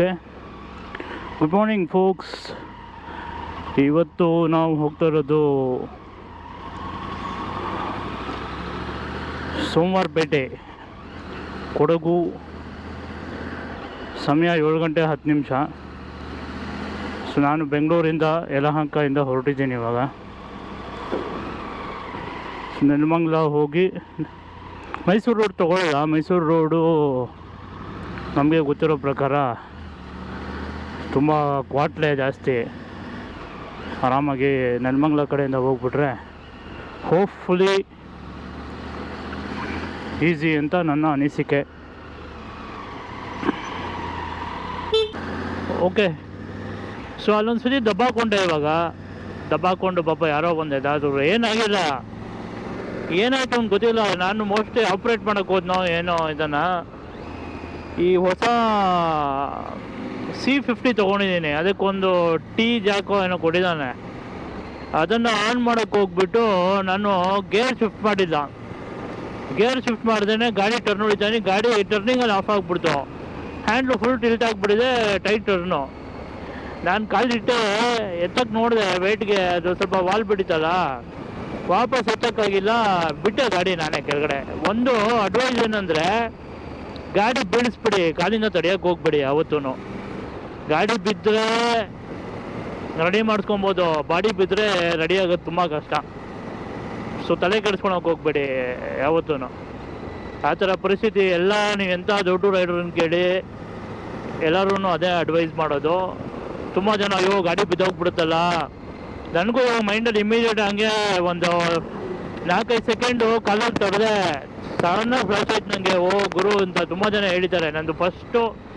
Okay. Good morning forks ಇವತ್ತು ನಾವು ಹೋಗ್ತಾ ಇರೋದು ಸೋಮವಾರಪೇಟೆ ಕೊಡಗು, ಸಮಯ ಏಳು ಗಂಟೆ ಹತ್ತು ನಿಮಿಷ. ಸೊ ನಾನು ಬೆಂಗಳೂರಿಂದ ಯಲಹಂಕದಿಂದ ಹೊರಟಿದ್ದೀನಿ ಇವಾಗ. ನೆಲಮಂಗಲ ಹೋಗಿ ಮೈಸೂರು ರೋಡ್ ತೊಗೊಳ್ಳಲ್ಲ ಮೈಸೂರು ರೋಡು ನಮಗೆ ಗೊತ್ತಿರೋ ಪ್ರಕಾರ ತುಂಬ ಕ್ವಾಟ್ಲೆ ಜಾಸ್ತಿ. ಆರಾಮಾಗಿ ನೆಲಮಂಗ್ಲ ಕಡೆಯಿಂದ ಹೋಗ್ಬಿಟ್ರೆ ಹೋಪ್ಫುಲಿ ಈಸಿ ಅಂತ ನನ್ನ ಅನಿಸಿಕೆ. ಓಕೆ ಸೊ ಅಲ್ಲೊಂದು ಸತಿ ದಬ್ಬಾಕೊಂಡೆ ಇವಾಗ. ದಬ್ಬಾಕೊಂಡು ಪಾಪ ಯಾರೋ ಬಂದೆ. ಎದಾದ್ರು ಏನಾಗಿಲ್ಲ? ಏನಾಯ್ತು ಅಂತ ಗೊತ್ತಿಲ್ಲ. ನಾನು ಮೋಸ್ಟ್ಲಿ ಆಪ್ರೇಟ್ ಮಾಡೋಕೆ ಹೋದ್ನೋ, ಏನೋ ಇದನ್ನು. ಈ ಹೊಸ ಸಿ ಫಿಫ್ಟಿ ತೊಗೊಂಡಿದ್ದೀನಿ. ಅದಕ್ಕೊಂದು ಟೀ ಜಾಕೋ ಏನೋ ಕೊಟ್ಟಿದ್ದಾನೆ. ಅದನ್ನು ಆನ್ ಮಾಡೋಕ್ಕೆ ಹೋಗ್ಬಿಟ್ಟು ನಾನು ಗೇರ್ ಶಿಫ್ಟ್ ಮಾಡಿಲ್ಲ ಗೇರ್ ಶಿಫ್ಟ್ ಮಾಡ್ದೇನೆ ಗಾಡಿ ಟರ್ನ್ ಹೊಡಿತಾನೆ ಗಾಡಿ ಟರ್ನಿಂಗಲ್ಲಿ ಆಫ್ ಆಗಿಬಿಡ್ತು. ಹ್ಯಾಂಡ್ಲು ಫುಲ್ ಟಿಲ್ಟ್ ಆಗಿಬಿಟ್ಟಿದೆ ಟೈಟ್ ಟರ್ನು ನಾನು ಕಾಲಿಟ್ಟೆ ಎತ್ತಕ್ಕೆ ನೋಡಿದೆ ವೆಯ್ಟ್ಗೆ ಅದು ಸ್ವಲ್ಪ ವಾಲ್ ಬಿಡಿತಲ್ಲ ವಾಪಸ್ ಎತ್ತಕ್ಕಾಗಿಲ್ಲ, ಬಿಟ್ಟೆ ಗಾಡಿ ನಾನೇ ಕೆಳಗಡೆ. ಒಂದು ಅಡ್ವೈಸ್ ಏನಂದರೆ, ಗಾಡಿ ಬೀಳಿಸ್ಬಿಡಿ, ಕಾಲಿಂದ ತಡೆಯೋಕೆ ಹೋಗ್ಬಿಡಿ ಯಾವತ್ತೂ ಗಾಡಿ ಬಿದ್ದರೆ ರೆಡಿ ಮಾಡಿಸ್ಕೊಬೋದು ಬಾಡಿ ಬಿದ್ದರೆ ರೆಡಿ ಆಗೋದು ತುಂಬ ಕಷ್ಟ. ಸೊ ತಲೆ ಕೆಡಿಸ್ಕೊಳಕ್ಕೆ ಹೋಗ್ಬೇಡಿ ಯಾವತ್ತೂ ಆ ಥರ ಪರಿಸ್ಥಿತಿ ಎಲ್ಲ ನೀವು ಎಂಥ ದೊಡ್ಡ ಅಂತ ಕೇಳಿ ಎಲ್ಲರೂ ಅದೇ ಅಡ್ವೈಸ್ ಮಾಡೋದು. ತುಂಬ ಜನ, ಅಯ್ಯೋ, ಗಾಡಿ ಬಿದ್ದೋಗ್ಬಿಡುತ್ತಲ್ಲ. ನನಗೂ ಮೈಂಡಲ್ಲಿ ಇಮಿಡಿಯೇಟ್ ಹಂಗೆ ಒಂದು ನಾಲ್ಕೈದು ಸೆಕೆಂಡು ಕಾಲಲ್ಲಿ ತೊಡೆದೆ ಸಡನ್ನಾಗಿ ಫ್ಲಾಶ್ ಆಯ್ತು ನನಗೆ ಓ, ಗುರು, ಅಂತ ತುಂಬ ಜನ ಹೇಳಿದ್ದಾರೆ. ನಂದು ಫಸ್ಟು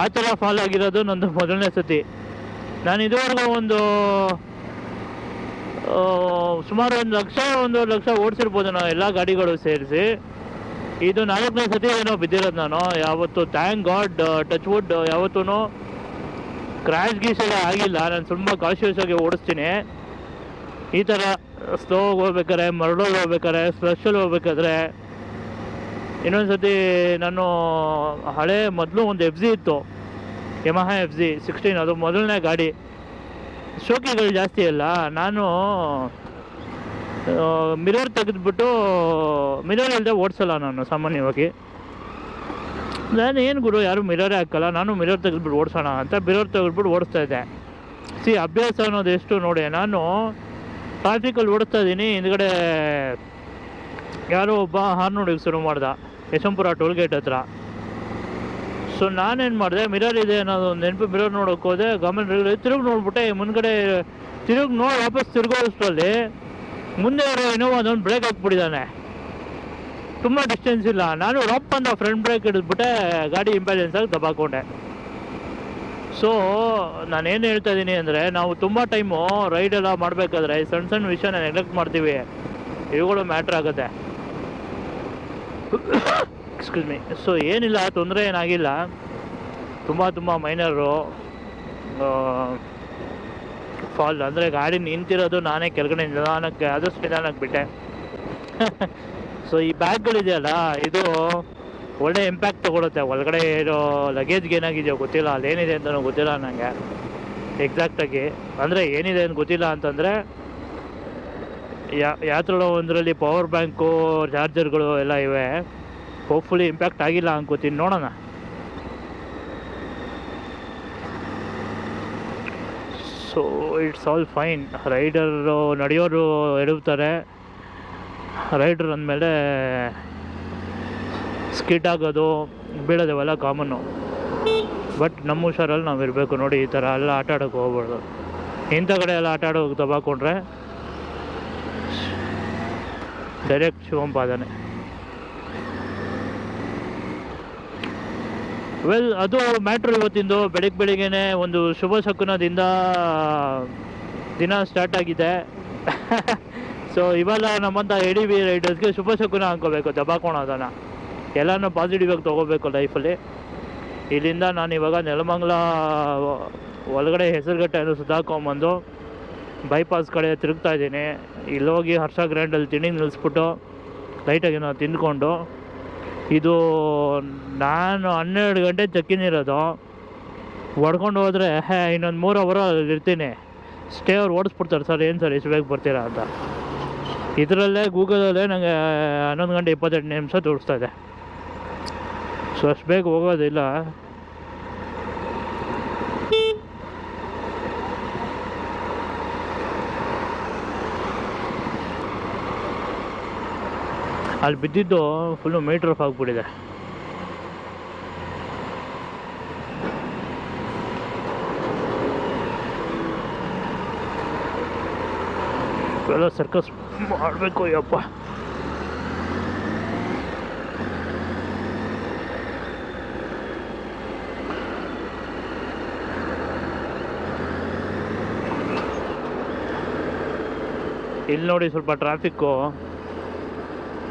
ಆ ಥರ ಫಾಲ್ ಆಗಿರೋದು ನಂದು ಮೊದಲನೇ ಸತಿ. ನಾನು ಇದುವರೆಗೂ ಒಂದು ಸುಮಾರು ಒಂದು ಲಕ್ಷ ಒಂದು ಲಕ್ಷ ಓಡಿಸಿರ್ಬೋದು ನಾವು ಎಲ್ಲ ಗಾಡಿಗಳು ಸೇರಿಸಿ. ಇದು ನಾಲ್ಕನೇ ಸತಿ ಏನೋ ಬಿದ್ದಿರೋದು ನಾನು. ಯಾವತ್ತು ಥ್ಯಾಂಕ್ ಗಾಡ್ ಟಚ್ ವುಡ್ ಯಾವತ್ತೂ ಕ್ರ್ಯಾಶ್ ಗೀಸ್ ಎಲ್ಲ ಆಗಿಲ್ಲ. ನಾನು ತುಂಬ ಕಾನ್ಶಿಯಸ್ ಆಗಿ ಓಡಿಸ್ತೀನಿ. ಈ ಥರ ಸ್ಲೋಗೆ ಹೋಗ್ಬೇಕಾದ್ರೆ ಮರಳಲ್ಲಿ ಹೋಗ್ಬೇಕಾದ್ರೆ ಸ್ಲಶಲ್ಲಿ ಹೋಗ್ಬೇಕಾದ್ರೆ ಇನ್ನೊಂದು ಸತಿ ನಾನು ಹಳೆ ಮೊದಲು ಒಂದು ಎಫ್ ಜಿ ಇತ್ತು. ಯಮಹ ಎಫ್ ಜಿ ಸಿಕ್ಸ್ಟೀನ್ ಅದು ಮೊದಲನೇ ಗಾಡಿ. ಶೋಕಿಗಳು ಜಾಸ್ತಿ ಅಲ್ಲ, ನಾನು ಮಿರರ್ ತೆಗೆದ್ಬಿಟ್ಟು ಮಿರರ್ ಇಲ್ಲದೆ ಓಡಿಸಲ್ಲ ನಾನು ಸಾಮಾನ್ಯವಾಗಿ. ನಾನು ಏನು ಗುರು, ಯಾರು ಮಿರರೇ ಹಾಕಲ್ಲ, ನಾನು ಮಿರರ್ ತೆಗೆದ್ಬಿಟ್ಟು ಓಡಿಸೋಣ ಅಂತ ಮಿರರ್ ತೆಗೆದ್ಬಿಟ್ಟು ಓಡಿಸ್ತಾ ಇದ್ದೆ. ಸಿ, ಅಭ್ಯಾಸ ಅನ್ನೋದು ಎಷ್ಟು ನೋಡಿ, ನಾನು ಟ್ರಾಫಿಕಲ್ಲಿ ಓಡಿಸ್ತಾ ಇದ್ದೀನಿ, ಹಿಂದ್ಗಡೆ ಯಾರೋ ಒಬ್ಬ ಹಾರ್ನ್ ಶುರು ಮಾಡ್ದ. ಯಶವಂತಪುರ ಟೋಲ್ಗೇಟ್ ಹತ್ರ. ಸೊ ನಾನೇನು ಮಾಡಿದೆ ಮಿರರ್ ಇದೆ ಅನ್ನೋದು ಒಂದು ನೆನಪು ಮಿರರ್ ನೋಡೋಕೆ ಹೋದೆ, ಗಮನ ತಿರುಗಿ ನೋಡ್ಬಿಟ್ಟೆ ಮುಂದ್ಗಡೆ ತಿರುಗಿ ನೋಡಿ ವಾಪಸ್ ತಿರುಗೋಷ್ಟರಲ್ಲಿ ಮುಂದೆ ಏನೋ ಏನೋ ಅದೊಂದು ಬ್ರೇಕ್ ಹಾಕ್ಬಿಟ್ಟಿದ್ದಾನೆ ತುಂಬ ಡಿಸ್ಟೆನ್ಸ್ ಇಲ್ಲ. ನಾನು ರಪ್ ಅಂತ ಫ್ರಂಟ್ ಬ್ರೇಕ್ ಹಿಡಿದ್ಬಿಟ್ಟೆ, ಗಾಡಿ ಇಂಬ್ಯಾಲೆನ್ಸ್ ಆಗಿ ದಬಾಕೊಂಡೆ ಸೊ ನಾನೇನು ಹೇಳ್ತಾ ಇದ್ದೀನಿ ಅಂದರೆ, ನಾವು ತುಂಬ ಟೈಮು ರೈಡೆಲ್ಲ ಮಾಡಬೇಕಾದ್ರೆ ಸಣ್ಣ ಸಣ್ಣ ವಿಷಯನ ನೆಗ್ಲೆಕ್ಟ್ ಮಾಡ್ತೀವಿ. ಇವುಗಳು ಮ್ಯಾಟ್ರ್ ಆಗುತ್ತೆ. ಎಕ್ಸ್ಕ್ಯೂಸ್ ಮೀ ಸೊ ಏನಿಲ್ಲ, ತೊಂದರೆ ಏನಾಗಿಲ್ಲ. ತುಂಬ ತುಂಬ ಮೈನರು. ಫಾಲ್ ಅಂದರೆ ಗಾಡಿ ನಿಂತಿರೋದು ನಾನೇ ಕೆಳಗಡೆ ನಿಧಾನಕ್ಕೆ, ಆದಷ್ಟು ನಿಧಾನಕ್ಕೆ ಬಿಟ್ಟೆ. ಸೊ ಈ ಬ್ಯಾಗ್ಗಳಿದೆಯಲ್ಲ, ಇದು ಒಳ್ಳೆ ಇಂಪ್ಯಾಕ್ಟ್ ತೊಗೊಳುತ್ತೆ. ಒಳಗಡೆ ಇರೋ ಲಗೇಜ್ಗೆ ಏನಾಗಿದೆಯೋ ಗೊತ್ತಿಲ್ಲ. ಅಲ್ಲೇನಿದೆ ಅಂತಲೂ ಗೊತ್ತಿಲ್ಲ ನನಗೆ ಎಕ್ಸಾಕ್ಟಾಗಿ ಅಂದರೆ ಏನಿದೆ ಅಂತ ಗೊತ್ತಿಲ್ಲ ಅಂತಂದರೆ ಯಾ, ಯಾತ್ರೆಗಳು ಒಂದರಲ್ಲಿ ಪವರ್ ಬ್ಯಾಂಕು ಚಾರ್ಜರ್ಗಳು ಎಲ್ಲ ಇವೆ. ಹೋಪ್ಫುಲಿ ಇಂಪ್ಯಾಕ್ಟ್ ಆಗಿಲ್ಲ ಅನ್ಕೋತೀನಿ. ನೋಡೋಣ. So it's all fine rider ನಡೆಯೋರು ಎಡುತ್ತಾರೆ ರೈಡರ್ ಅಂದಮೇಲೆ ಸ್ಕಿಡ್ ಆಗೋದು ಬೀಳೋದು ಇವೆಲ್ಲ ಕಾಮನ್ನು ಬಟ್ ನಮ್ಮ ಹುಷಾರಲ್ಲಿ ನಾವು ಇರಬೇಕು ನೋಡಿ ಈ ಥರ ಎಲ್ಲ ಆಟ ಆಡೋಕೆ ಹೋಗ್ಬಾರ್ದು. ಇಂಥ ಕಡೆ ಎಲ್ಲ ಆಟ ಆಡೋಕೆ ದಬಾಕೊಂಡ್ರೆ ಡೈರೆಕ್ಟ್ ಶಿವಂಪಾದನೆ ವೆಲ್ ಅದು ಮ್ಯಾಟ್ರ್ ಇವತ್ತಿಂದು. ಬೆಳಿಗ್ಗೆ ಬೆಳಿಗ್ಗೆನೆ ಒಂದು ಶುಭ ಶಕುನದಿಂದ ದಿನ ಸ್ಟಾರ್ಟ್ ಆಗಿದೆ. ಸೊ ಇವೆಲ್ಲ ನಮ್ಮಂಥ ಎಡಿ ಬಿ ರೈಡರ್ಸ್ಗೆ ಶುಭ ಶಕುನ ಅನ್ಕೋಬೇಕು ದಬಾಕೋಣೋದನ್ನು ಎಲ್ಲನೂ ಪಾಸಿಟಿವ್ ಆಗಿ ತೊಗೋಬೇಕು ಲೈಫಲ್ಲಿ ಇಲ್ಲಿಂದ ನಾನು ಇವಾಗ ನೆಲಮಂಗ್ಲ ಒಳಗಡೆ ಹೆಸರುಗಟ್ಟೆ ಸುತ್ತಾಕೊಂಬಂದು ಬೈಪಾಸ್ ಕಡೆ ತಿರುಗ್ತಾ ಇದ್ದೀನಿ. ಇಲ್ಲೋಗಿ ಹರ್ಷ ಗ್ರ್ಯಾಂಡಲ್ಲಿ ತಿಂಡಿ ನಿಲ್ಲಿಸ್ಬಿಟ್ಟು ಲೈಟಾಗಿ ಏನೋ ತಿಂದ್ಕೊಂಡು, ಇದು ನಾನು ಹನ್ನೆರಡು ಗಂಟೆ ಜಕ್ಕಿನಿರೋದು ಹೊಡ್ಕೊಂಡು ಹೋದರೆ ಇನ್ನೊಂದು ಮೂರು ಅವರು ಇರ್ತೀನಿ. ಸ್ಟೇ ಅವ್ರು ಓಡಿಸ್ಬಿಡ್ತಾರೆ, ಸರ್, ಏನು ಸರ್, ಇಷ್ಟು ಬೇಗ ಬರ್ತೀರಾ? ಅಂತ. ಇದರಲ್ಲೇ ಗೂಗಲಲ್ಲೇ ನನಗೆ ಹನ್ನೊಂದು ಗಂಟೆ ಇಪ್ಪತ್ತೆಂಟು ನಿಮಿಷ ತೋರಿಸ್ತಾ ಇದೆ. ಸೊ ಅಷ್ಟು ಬೇಗ ಹೋಗೋದಿಲ್ಲ. ಅಲ್ಲಿ ಬಿದ್ದಿದ್ದು ಫುಲ್ಲು ಮೀಟ್ರ್ ಆಫ್ ಆಗಿಬಿಟ್ಟಿದೆ. ಎಲ್ಲ ಸರ್ಕಸ್ ಮಾಡಬೇಕು ಯಪ್ಪ ಇಲ್ಲಿ ನೋಡಿ ಸ್ವಲ್ಪ ಟ್ರಾಫಿಕ್ಕು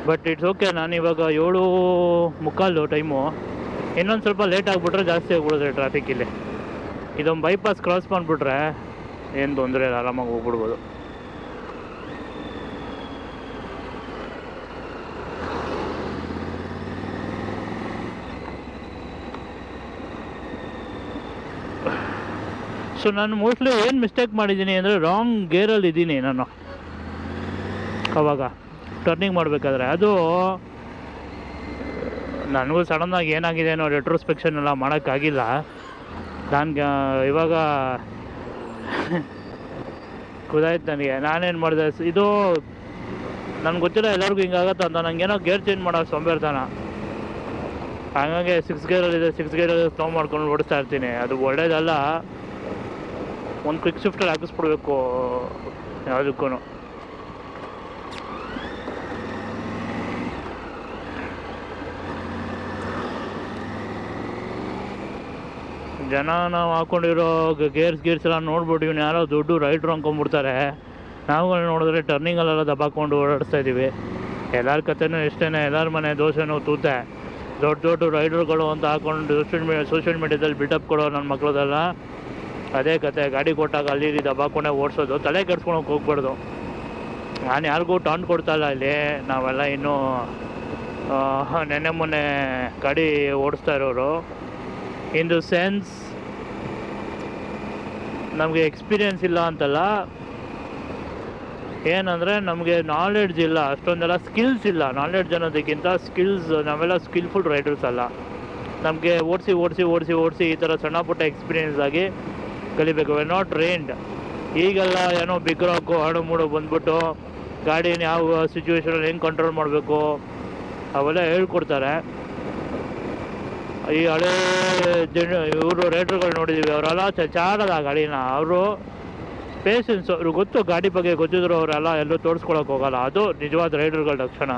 ಬಟ್ ಇಟ್ಸ್ ಓಕೆ ನಾನು ಇವಾಗ ಏಳು ಮುಕ್ಕಾಲು ಟೈಮು ಇನ್ನೊಂದು ಸ್ವಲ್ಪ ಲೇಟ್ ಆಗಿಬಿಟ್ರೆ ಜಾಸ್ತಿ ಆಗ್ಬಿಡುತ್ತೆ ಟ್ರಾಫಿಕ್ ಇಲ್ಲಿ. ಇದೊಂದು ಬೈಪಾಸ್ ಕ್ರಾಸ್ ಮಾಡಿಬಿಟ್ರೆ ಏನು ತೊಂದರೆ ಇಲ್ಲ, ಆರಾಮಾಗಿ ಹೋಗ್ಬಿಡ್ಬೋದು. ಸೊ ನಾನು ಮೋಸ್ಟ್ಲಿ ಏನು ಮಿಸ್ಟೇಕ್ ಮಾಡಿದ್ದೀನಿ ಅಂದರೆ ರಾಂಗ್ ಗೇರಲ್ಲಿ ಇದ್ದೀನಿ ನಾನು. ಅವಾಗ. ಟರ್ನಿಂಗ್ ಮಾಡಬೇಕಾದ್ರೆ ಅದು, ನನಗೂ ಸಡನ್ನಾಗಿ ಏನಾಗಿದೆ ಅನ್ನೋ ರೆಟ್ರೋಸ್ಪೆಕ್ಷನ್ ಎಲ್ಲ ಮಾಡೋಕ್ಕಾಗಿಲ್ಲ. ನಾನು ಇವಾಗ ಗೊತ್ತಾಯ್ತು ನನಗೆ. ನಾನೇನು ಮಾಡಿದೆ, ಇದು ನನಗೆ ಗೊತ್ತಿಲ್ಲ ಎಲ್ಲರಿಗೂ ಹಿಂಗಾಗತ್ತೆ ಅಂತ. ನನಗೇನೋ ಗೇರ್ ಚೇಂಜ್ ಮಾಡೋ ಸೋಂಬೇರ್ತಾನ ಹಾಗಾಗಿ ಸಿಕ್ಸ್ ಗೇರಲ್ಲಿದೆ ಸಿಕ್ಸ್ ಗೇರಲ್ಲಿ ಸ್ಲೋ ಮಾಡ್ಕೊಂಡು ಓಡಿಸ್ತಾ ಇರ್ತೀನಿ. ಅದು ಒಳ್ಳೇದಲ್ಲ. ಒಂದು ಕ್ವಿಕ್ ಶಿಫ್ಟಲ್ಲಿ ಹಾಕಿಸ್ಬಿಡ್ಬೇಕು. ಯಾವುದಕ್ಕೂ ಜನ ನಾವು ಹಾಕೊಂಡಿರೋ ಗೇರ್ಸ್ ಗೇರ್ಸ್ ಎಲ್ಲ ನೋಡ್ಬಿಟ್ಟು ಇವ್ನು ಯಾರೋ ದೊಡ್ಡ ರೈಡ್ರು ಅನ್ಕೊಂಡ್ಬಿಡ್ತಾರೆ ನಾವುಗಳು ನೋಡಿದ್ರೆ ಟರ್ನಿಂಗಲ್ಲೆಲ್ಲ ದಬ್ಬಾಕೊಂಡು ಓಡಾಡಿಸ್ತಾ ಇದ್ದೀವಿ ಎಲ್ಲರ ಕಥೆನೂ ಇಷ್ಟೇ ಎಲ್ಲರ ಮನೆ ದೋಸೆನೂ ತೂತೆ. ದೊಡ್ಡ ದೊಡ್ಡ ರೈಡರ್ಗಳು ಅಂತ ಹಾಕೊಂಡು ಸೋಷಿಯಲ್ ಮೀಡಿಯಾ ಸೋಷಿಯಲ್ ಮೀಡ್ಯಾದಲ್ಲಿ ಬಿಲ್ಡಪ್ ಕೊಡೋ ನನ್ನ ಮಕ್ಕಳದೆಲ್ಲ ಅದೇ ಕತೆ, ಗಾಡಿ ಕೊಟ್ಟಾಗ ಅಲ್ಲಿ ಇಲ್ಲಿ ದಬ್ಬಾಕೊಂಡೆ ಓಡಿಸೋದು, ತಲೆ ಕೆಡ್ಸ್ಕೊಳಕ್ಕೆ ಹೋಗ್ಬಾರ್ದು. ನಾನು ಯಾರಿಗೂ ಟಾಂಡ್ ಕೊಡ್ತಾ ಇಲ್ಲ ಇಲ್ಲಿ. ನಾವೆಲ್ಲ ಇನ್ನೂ ನೆನ್ನೆ ಮೊನ್ನೆ ಗಾಡಿ ಓಡಿಸ್ತಾ ಇರೋರು. ಇನ್ ದ ಸೆನ್ಸ್ ನಮಗೆ ಎಕ್ಸ್ಪೀರಿಯನ್ಸ್ ಇಲ್ಲ ಅಂತಲ್ಲ. ಏನಂದರೆ ನಮಗೆ ನಾಲೆಡ್ಜ್ ಇಲ್ಲ, ಅಷ್ಟೊಂದೆಲ್ಲ ಸ್ಕಿಲ್ಸ್ ಇಲ್ಲ. ನಾಲೆಡ್ಜ್ ಅನ್ನೋದಕ್ಕಿಂತ ಸ್ಕಿಲ್ಸ್ ನಾವೆಲ್ಲ ಸ್ಕಿಲ್ಫುಲ್ ರೈಡರ್ಸ್ ಅಲ್ಲ. ನಮಗೆ ಓಡಿಸಿ ಓಡಿಸಿ ಓಡಿಸಿ ಓಡಿಸಿ ಈ ಥರ ಸಣ್ಣ ಪುಟ್ಟ ಎಕ್ಸ್ಪೀರಿಯನ್ಸ್ ಆಗಿ ಕಲಿಬೇಕು. ವೆ ನಾಟ್ ಟ್ರೈನ್ಡ್ ಈಗೆಲ್ಲ ಏನೋ ಬಿಗ್ ರಾಕು ಹಾಡು ಮೂಡು ಬಂದ್ಬಿಟ್ಟು ಗಾಡಿನ ಯಾವ ಸಿಚುವೇಶನಲ್ಲಿ ಹೆಂಗೆ ಕಂಟ್ರೋಲ್ ಮಾಡಬೇಕು, ಅವೆಲ್ಲ ಹೇಳ್ಕೊಡ್ತಾರೆ. ಈ ಹಳೆ ಜನ ಇವರು ರೈಡ್ರುಗಳು ನೋಡಿದ್ದೀವಿ ಅವರೆಲ್ಲ ಚಾಡದ ಗಾಡಿನ. ಅವರು ಪೇಷನ್ಸ್ ಅವ್ರಿಗೆ ಗೊತ್ತು ಗಾಡಿ ಬಗ್ಗೆ ಗೊತ್ತಿದ್ರು, ಅವರೆಲ್ಲ ಎಲ್ಲೂ ತೋರಿಸ್ಕೊಳಕ್ಕೆ ಹೋಗಲ್ಲ. ಅದು ನಿಜವಾದ ರೈಡರ್ಗಳ ಲಕ್ಷಣ.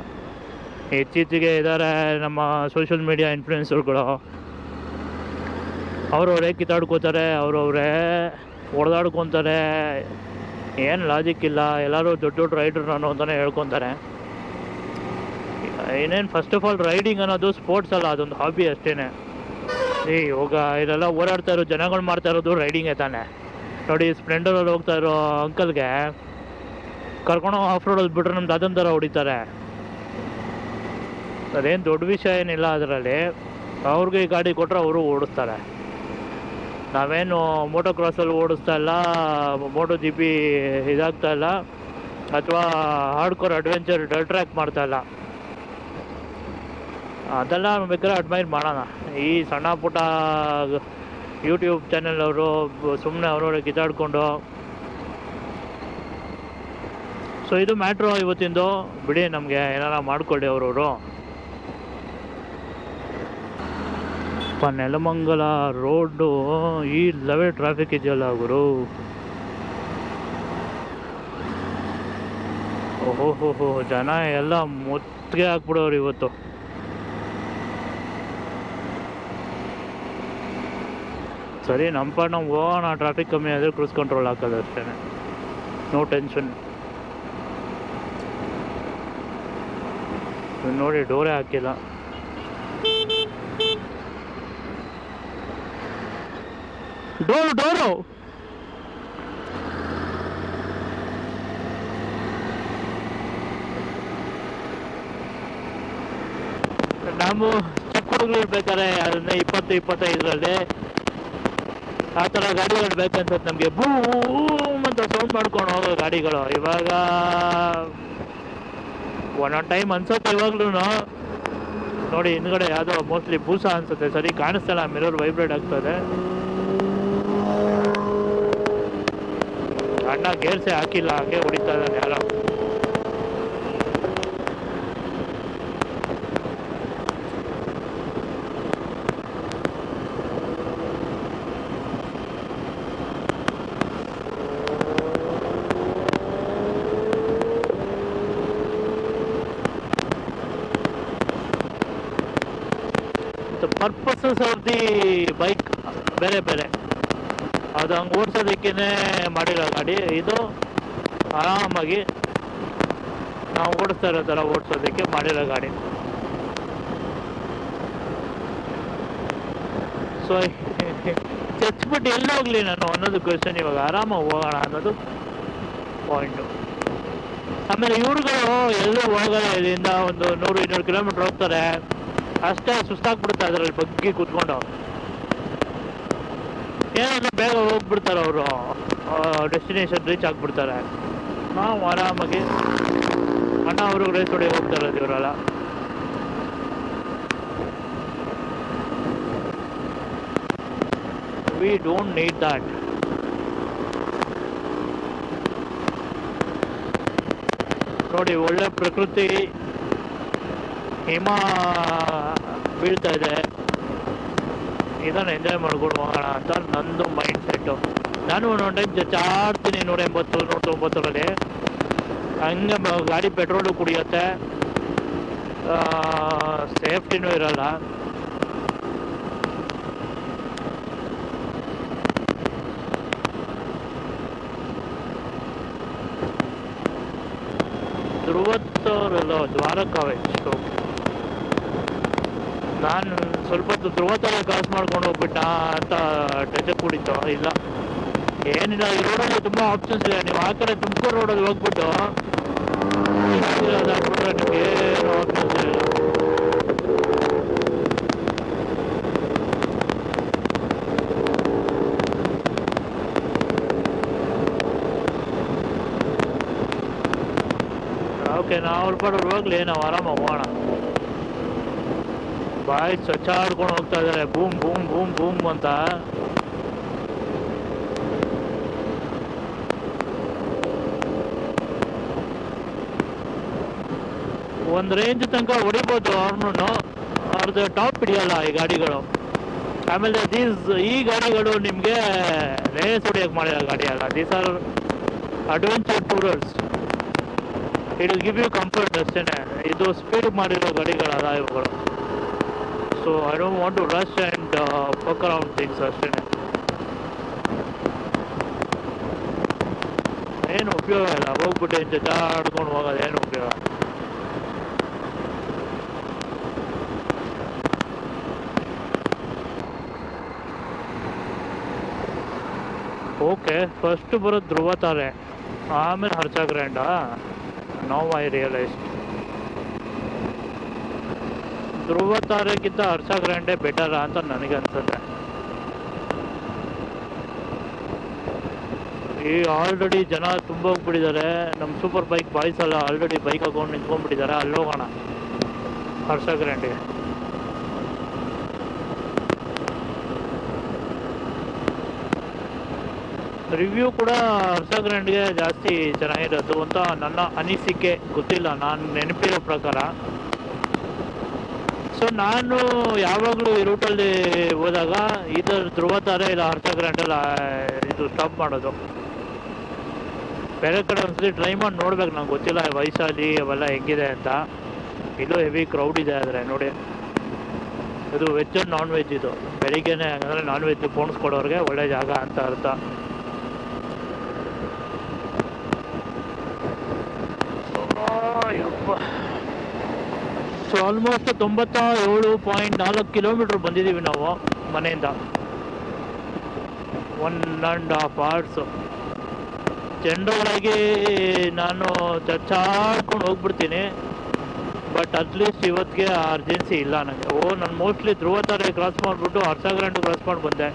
ಇತ್ತೀಚೆಗೆ ಇದ್ದಾರೆ ನಮ್ಮ ಸೋಷಿಯಲ್ ಮೀಡಿಯಾ ಇನ್ಫ್ಲೂಯೆನ್ಸರ್ಗಳು ಅವರವರೇ ಕಿತ್ತಾಡ್ಕೋತಾರೆ ಅವರವರೇ ಹೊಡೆದಾಡ್ಕೊತಾರೆ ಏನು ಲಾಜಿಕ್ ಇಲ್ಲ, ಎಲ್ಲರೂ ದೊಡ್ಡ ದೊಡ್ಡ ರೈಡರ್ ನಾನು ಅಂತಲೇ ಹೇಳ್ಕೊತಾರೆ. ಇನ್ನೇನು ಫಸ್ಟ್ ಆಫ್ ಆಲ್ ರೈಡಿಂಗ್ ಅನ್ನೋದು ಸ್ಪೋರ್ಟ್ಸ್ ಅಲ್ಲ, ಅದೊಂದು ಹಾಬಿ ಅಷ್ಟೇ ಏ, ಇವಾಗ ಇದೆಲ್ಲ ಓಡಾಡ್ತಾ ಇರೋ ಜನಗಳು ಮಾಡ್ತಾ ಇರೋದು ರೈಡಿಂಗೇ ತಾನೆ. ನೋಡಿ ಸ್ಪ್ಲೆಂಡರಲ್ಲಿ ಹೋಗ್ತಾ ಇರೋ ಅಂಕಲ್ಗೆ ಕರ್ಕೊಂಡು ಆಫ್ ರೋಡಲ್ಲಿ ಬಿಟ್ರೆ ನಮ್ಮ ದಾದನ್ ಥರ ಹೊಡಿತಾರೆ. ಅದೇನು ದೊಡ್ಡ ವಿಷಯ ಏನಿಲ್ಲ ಅದರಲ್ಲಿ. ಅವ್ರಿಗೆ ಈ ಗಾಡಿ ಕೊಟ್ಟರೆ ಅವರು ಓಡಿಸ್ತಾರೆ. ನಾವೇನು ಮೋಟೋ ಕ್ರಾಸಲ್ಲಿ ಓಡಿಸ್ತಾ ಇಲ್ಲ ಮೋಟೋ ಜಿ ಪಿ ಇದಾಗ್ತಾ ಇಲ್ಲ, ಅಥವಾ ಹಾರ್ಡ್ಕೋರ್ ಅಡ್ವೆಂಚರ್ ಡಲ್ ಟ್ರ್ಯಾಕ್ ಮಾಡ್ತಾ ಇಲ್ಲ. ಅದೆಲ್ಲ ಬೇಕಾದ್ರೆ ಅಡ್ಮೈರ್ ಮಾಡೋಣ. ಈ ಸಣ್ಣ ಪುಟ್ಟ ಯೂಟ್ಯೂಬ್ ಚಾನೆಲ್ ಅವರು ಸುಮ್ಮನೆ ಅವರವ್ರೆ ಕಿತ್ತಾಡ್ಕೊಂಡು. ಸೊ ಇದು ಮ್ಯಾಟ್ರು ಇವತ್ತಿಂದು. ಬಿಡಿ ನಮಗೆ ಏನಾರ ಮಾಡಿಕೊಳ್ಳಿ ಅವರವರು. ನೆಲಮಂಗಲ ರೋಡು ಈ ಲೆವೆಲ್ ಟ್ರಾಫಿಕ್ ಇದೆಯಲ್ಲ ಗುರು. ಓಹೋ ಜನ ಎಲ್ಲ ಮುತ್ತಿಗೆ ಹಾಕ್ಬಿಡೋರು ಇವತ್ತು. ಸರಿ, ನಮ್ಮ ಪಾಡ್ ನಾವು ಹೋಗೋಣ ಟ್ರಾಫಿಕ್ ಕಮ್ಮಿ ಆದರೆ ಕ್ರೂಸ್ ಕಂಟ್ರೋಲ್ ಹಾಕೋದು ಅಷ್ಟೇ. ನೋ ಟೆನ್ಷನ್ ನೋಡಿ ಡೋರೇ ಹಾಕಿಲ್ಲ. Door door! ನಾವು ಚಿಕ್ಕ ಹುಡುಗರು ಇರ್ಬೇಕಾದ್ರೆ ಅದನ್ನ ಇಪ್ಪತ್ತು, ಇಪ್ಪತ್ತೈದರಲ್ಲಿ ಆ ಥರ ಗಾಡಿಗಳು ಬೇಕನ್ಸುತ್ತೆ ನಮಗೆ ಬೂಮ್ ಅಂತ ಸೌಂಡ್ ಮಾಡ್ಕೊಂಡು ಹೋಗೋ ಗಾಡಿಗಳು. ಇವಾಗ ಒಂದೊಂದು ಟೈಮ್ ಅನ್ಸುತ್ತೆ ಇವಾಗ್ಲೂ ನೋಡಿ, ಹಿಂದ್ಗಡೆ ಯಾವುದೋ ಮೋಸ್ಟ್ಲಿ ಬೂಸ ಅನ್ಸುತ್ತೆ. ಸರಿ, ಕಾಣಿಸ್ತಲ್ಲ ಮಿರರ್ ವೈಬ್ರೇಟ್ ಆಗ್ತದೆ. ಅಣ್ಣ ಗೇರ್ಸೆ ಹಾಕಿಲ್ಲ, ಹಾಗೆ ಹೊಡಿತಾ ಇದ್ದಾನೆ ಯಾರೋ. ಪರ್ಪಸಸ್ ಆಫ್ ದಿ ಬೈಕ್ ಬೇರೆ ಬೇರೆ ಅದು ಹಂಗೆ ಓಡಿಸೋದಕ್ಕೇ ಮಾಡಿರೋ ಗಾಡಿ. ಇದು ಆರಾಮಾಗಿ ನಾವು ಓಡಿಸ್ತಾ ಇರೋ ಥರ ಓಡಿಸೋದಕ್ಕೆ ಮಾಡಿರೋ ಗಾಡಿ. ಸೊ ಚಚ್ಬಿಟ್ಟು ಎಲ್ಲಿ ಹೋಗಲಿ ನಾನು ಅನ್ನೋದು ಕ್ವೆಶನ್ ಇವಾಗ. ಆರಾಮಾಗಿ ಹೋಗೋಣ ಅನ್ನೋದು ಪಾಯಿಂಟು ಆಮೇಲೆ ಇವ್ರುಗಳು ಎಲ್ಲೂ ಹೋಗೋಣ ಇಲ್ಲಿಂದ ಒಂದು ನೂರು ಇನ್ನೂರು ಕಿಲೋಮೀಟ್ರ್ ಹೋಗ್ತಾರೆ. ಅಷ್ಟೇ ಸುಸ್ತಾಗ್ಬಿಡುತ್ತೆ ಅದರಲ್ಲಿ ಬಗ್ಗಿ ಕುತ್ಕೊಂಡು. ಏನಾದ್ರು ಬೇಗ ಹೋಗ್ಬಿಡ್ತಾರೆ ಅವರು. ಡೆಸ್ಟಿನೇಷನ್ ರೀಚ್ ಆಗ್ಬಿಡ್ತಾರೆ. ನಾವು ಆರಾಮಾಗಿ ಅಣ್ಣ ಅವರು ರೇಸ್ ಹೋಗ್ತಾರೆ ಇವರೆಲ್ಲ ವಿ ಡೋಂಟ್ ನೀಡ್ ದಾಟ್ ನೋಡಿ, ಒಳ್ಳೆ ಪ್ರಕೃತಿ, ಹಿಮ ಬೀಳ್ತಾ ಇದೆ. ಇದನ್ನು ಎಂಜಾಯ್ ಮಾಡ್ಕೊಂಡು ಅಂತ ನಂದು ಮೈಂಡ್ ಸೆಟ್ಟು ನಾನು ಒಂದೊಂದು ಟೈಮ್ ಚಚ್ಚಾಡ್ತೀನಿ ನೂರ ಎಂಬತ್ತು, ನೂರ ತೊಂಬತ್ತರಲ್ಲಿ. ಹಂಗೆ ಗಾಡಿ ಪೆಟ್ರೋಲು ಕುಡಿಯುತ್ತೆ. ಸೇಫ್ಟಿನೂ ಇರಲ್ಲ. ಧ್ರುವತ್ತವರೆಲ್ಲ ದ್ವಾರಕಾವೆಷ್ಟು ನಾನು ಸ್ವಲ್ಪ ಹೊತ್ತು ಧ್ರುವ ಥರ ಕ್ರಾಸ್ ಮಾಡ್ಕೊಂಡು ಹೋಗ್ಬಿಟ್ಟ ಅಂತ ಟಚ್ ಕುಡಿತು ಇಲ್ಲ. ಏನಿಲ್ಲ, ಈ ರೋಡಲ್ಲಿ ತುಂಬ ಆಪ್ಷನ್ಸ್ ಇದೆ. ನೀವು ಆ ಕಡೆ ತುಮಕೂರು ರೋಡಲ್ಲಿ ಹೋಗ್ಬಿಟ್ಟು ಓಕೆ, ನಾವು ಹೊರಪಾಡೋರು ಪಾಡೋರು ಹೋಗ್ಲಿ, ನಾವು ಆರಾಮಾಗಿ ಹೋಗೋಣ. ಬಾಯಿ ಆಡ್ಕೊಂಡು ಹೋಗ್ತಾ ಇದ್ದಾರೆ. ಬೂಮ್ ಬೂಮ್ ಬೂಮ್ ಬೂಮ್ ಅಂತ. ಒಂದು ರೇಂಜ್ ತನಕ ಹೊಡಿಬೋದು ಅವ್ರನ್ನು ಅವ್ರದ್ದು ಟಾಪ್ ಹಿಡಿಯಲ್ಲ ಈ ಗಾಡಿಗಳು. ಆಮೇಲೆ ದೀಸ್ ಈ ಗಾಡಿಗಳು ನಿಮಗೆ ರೇಸ್ ಹೊಡಿಯೋಕೆ ಮಾಡಿರೋ ಗಾಡಿ ಅಲ್ಲ these are adventure tourers it will give you comfort ಅಷ್ಟೇ ಇದು ಸ್ಪೀಡ್ ಮಾಡಿರೋ ಗಾಡಿಗಳಲ್ಲ ಇವುಗಳು. So I don't want to rush and puck around things ಅಷ್ಟೇ ಏನು ಉಪಯೋಗ ಇಲ್ಲ ಹೋಗ್ಬಿಟ್ಟು ಇಂಚೆ ಜಾಡ್ಕೊಂಡು ಹೋಗೋದು ಏನು ಉಪಯೋಗ ಓಕೆ ಫಸ್ಟ್ ಬರೋದು ಧ್ರುವ ತಾರೆ ಆಮೇಲೆ ಹರ್ಷ ಗ್ರ್ಯಾಂಡಾ ನೋ ಐ ರಿಯಲೈಸ್ ಧ್ರುವ ತಾರೆಗಿಂತ ಹರ್ಷ ಗ್ರ್ಯಾಂಡೇ ಬೆಟರ್ ಅಂತ ನನಗೆ ಅನ್ಸುತ್ತೆ. ಈ ಆಲ್ರೆಡಿ ಜನ ತುಂಬ ಹೋಗ್ಬಿಟ್ಟಿದ್ದಾರೆ ನಮ್ಮ ಸೂಪರ್ ಬೈಕ್ ಬಾಯ್ಸ್ ಎಲ್ಲ ಆಲ್ರೆಡಿ ಬೈಕ್ ಹಾಕೊಂಡು ನಿಂತ್ಕೊಂಡ್ಬಿಟ್ಟಿದ್ದಾರೆ. ಅಲ್ಲಿ ಹೋಗೋಣ. ಹರ್ಷ ಗ್ರ್ಯಾಂಡಿಗೆ ರಿವ್ಯೂ ಕೂಡ ಹರ್ಷ ಗ್ರ್ಯಾಂಡ್ಗೆ ಜಾಸ್ತಿ ಚೆನ್ನಾಗಿರೋದು ಅಂತ ನನ್ನ ಅನಿಸಿಕೆ ಗೊತ್ತಿಲ್ಲ. ನಾನು ನೆನಪಿರೋ ಪ್ರಕಾರ. ಸೊ ನಾನು ಯಾವಾಗಲೂ ಈ ರೂಟಲ್ಲಿ ಹೋದಾಗ ಇದರ ಧ್ರುವ ತಾರೆ ಇಲ್ಲ ಹರ್ಷ ಗ್ರ್ಯಾಂಡಲ್ಲ ಇದು ಸ್ಟಾಪ್ ಮಾಡೋದು. ಬೇರೆ ಕಡೆ ಒಂದ್ಸತಿ ಟ್ರೈ ಮಾಡಿ ನೋಡ್ಬೇಕು, ನಂಗೆ ಗೊತ್ತಿಲ್ಲ, ವಯಸ್ಸಲ್ಲಿ ಅವೆಲ್ಲ ಹೆಂಗಿದೆ ಅಂತ. ಇಲ್ಲೂ ಹೆವಿ ಕ್ರೌಡ್ ಇದೆ ಆದರೆ ನೋಡಿ. ಇದು ವೆಜ್ ಅಂಡ್ ನಾನ್ ವೆಜ್ ಇದು. ಬೆಳಿಗ್ಗೆನೆ ಹಂಗಂದ್ರೆ ನಾನ್ ವೆಜ್ ಪೋಣಿಸ್ಕೊಡೋರಿಗೆ ಒಳ್ಳೆ ಜಾಗ ಅಂತ ಅರ್ಥ. ಸೊ ಆಲ್ಮೋಸ್ಟ್ ತೊಂಬತ್ತ ಏಳು ಪಾಯಿಂಟ್ ನಾಲ್ಕು ಕಿಲೋಮೀಟ್ರ್ ಬಂದಿದ್ದೀವಿ ನಾವು ಮನೆಯಿಂದ. One and half hours general ಆಗಿ ನಾನು ಚಚ್ಚಾಡ್ಕೊಂಡು ಹೋಗ್ಬಿಡ್ತೀನಿ. ಬಟ್ ಅಟ್ಲೀಸ್ಟ್ ಇವತ್ತಿಗೆ ಅರ್ಜೆನ್ಸಿ ಇಲ್ಲ ನನಗೆ. ಓ, ನಾನು ಮೋಸ್ಟ್ಲಿ ಧ್ರುವ ತಾರೆ ಕ್ರಾಸ್ ಮಾಡಿಬಿಟ್ಟು ಅರ್ಧ ಕ್ರಾಸ್ ಮಾಡಿ ಬಂದೆ.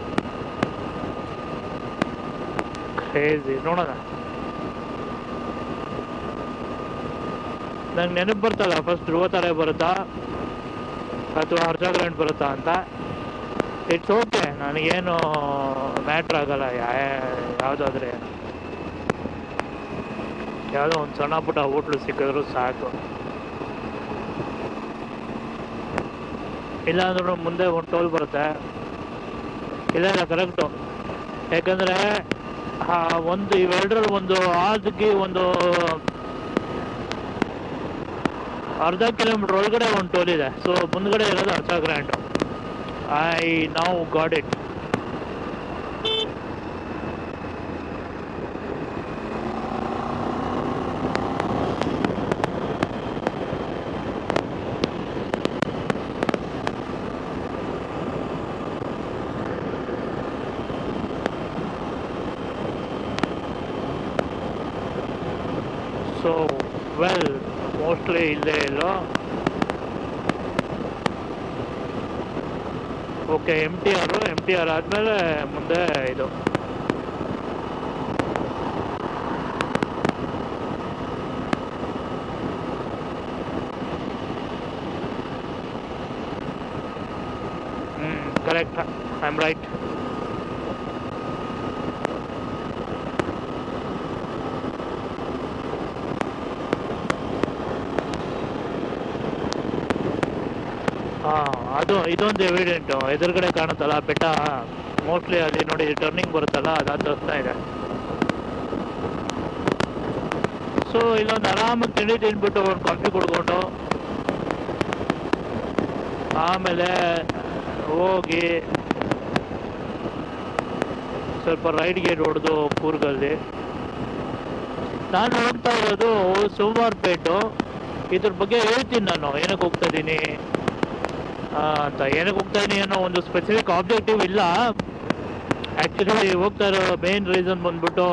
ಕ್ರೇಜಿ ನೋಡೋಣ. ನಂಗೆ ನೆನಪು ಬರ್ತಲ್ಲ ಫಸ್ಟ್ ಧ್ರುವ ತಾರೆ ಬರುತ್ತಾ? ಅಥವಾ ಹರ್ಷ ಗ್ರ್ಯಾಂಡ್ ಬರುತ್ತಾ ಅಂತ? ಇಟ್ಸ್ ಓಕೆ ನನಗೇನು ಮ್ಯಾಟ್ರ್ ಆಗಲ್ಲ ಯಾವುದಾದ್ರೆ. ಯಾವುದೋ ಒಂದು ಸಣ್ಣ ಪುಟ್ಟ ಹೋಟ್ಲು ಸಿಕ್ಕಿದ್ರು ಸಾಕು. ಇಲ್ಲ ಅಂದ್ರೂ ಮುಂದೆ ಒಂದು ಟೋಲ್ ಬರುತ್ತೆ. ಇಲ್ಲ ಇಲ್ಲ ಕರೆಕ್ಟು ಯಾಕಂದರೆ ಒಂದು, ಇವೆರಡರಲ್ಲಿ ಒಂದು ಆದಕ್ಕೆ ಒಂದು ಅರ್ಧ ಕಿಲೋಮೀಟ್ರ್ ಒಳಗಡೆ ಒಂದು ಟೋಲ್ ಇದೆ. ಸೊ ಮುಂದ್ಗಡೆ ಇರೋದು ಅರ್ಧ ಗ್ರ್ಯಾಂಡ್ ಐ ನಾವು got it so well mostly ಇಲ್ಲೇ ಇಲ್ಲ ಓಕೆ ಎಂ ಟಿ ಆರು ಎಂ ಟಿ ಆರ್ ಆದಮೇಲೆ ಮುಂದೆ ಇದು ಹ್ಞೂ ಕರೆಕ್ಟ್ ಐ ಆಮ್ ರೈಟ್ ಹಾಂ ಅದು ಇದೊಂದು ಎವಿಡೆಂಟು ಎದುರುಗಡೆ ಕಾಣುತ್ತಲ್ಲ ಬೆಟ್ಟ ಮೋಸ್ಟ್ಲಿ ಅಲ್ಲಿ ನೋಡಿ ಟರ್ನಿಂಗ್ ಬರುತ್ತಲ್ಲ, ಅದು ತೋರಿಸ್ತಾ ಇದೆ. ಸೊ ಇಲ್ಲೊಂದು ಆರಾಮಾಗಿ ತಿಂಡಿ ತಿಂದ್ಬಿಟ್ಟು ಒಂದು ಕಾಫಿ ಕುಡ್ಕೊಂಡು, ಆಮೇಲೆ ಹೋಗಿ ಸ್ವಲ್ಪ ರೈಡ್ ಗೇಟ್ ಹೊಡೆದು ಕೂರ್ಗಲ್ಲಿ ನಾನು ನೋಡ್ತಾ ಇರೋದು ಸೋಮವಾರಪೇಟು ಇದ್ರ ಬಗ್ಗೆ ಹೇಳ್ತೀನಿ ನಾನು, ಏನಕ್ಕೆ ಹೋಗ್ತಾ ಇದ್ದೀನಿ. ಅಂತ ಏನಕ್ಕೆ ಹೋಗ್ತಾ ಅನ್ನೋ ಒಂದು ಸ್ಪೆಸಿಫಿಕ್ ಆಬ್ಜೆಕ್ಟಿವ್ ಇಲ್ಲ. ಆ್ಯಕ್ಚುಲಿ ಹೋಗ್ತಾ ಇರೋ ಮೇನ್ ರೀಸನ್ ಬಂದ್ಬಿಟ್ಟು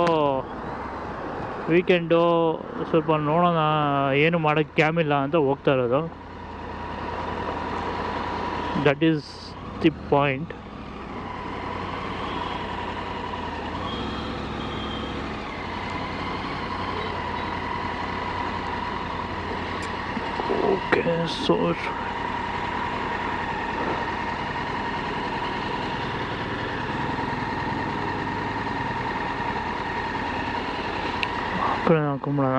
ವೀಕೆಂಡು ಸ್ವಲ್ಪ ನೋಡೋಣ, ಏನು ಮಾಡೋಕ್ಕೆ ಕ್ಯಾಮಿಲ್ಲ ಅಂತ ಹೋಗ್ತಾ ಇರೋದು. That is the point okay so ಕಡೆ ಹಾಕೊಂಬಿಡೋಣ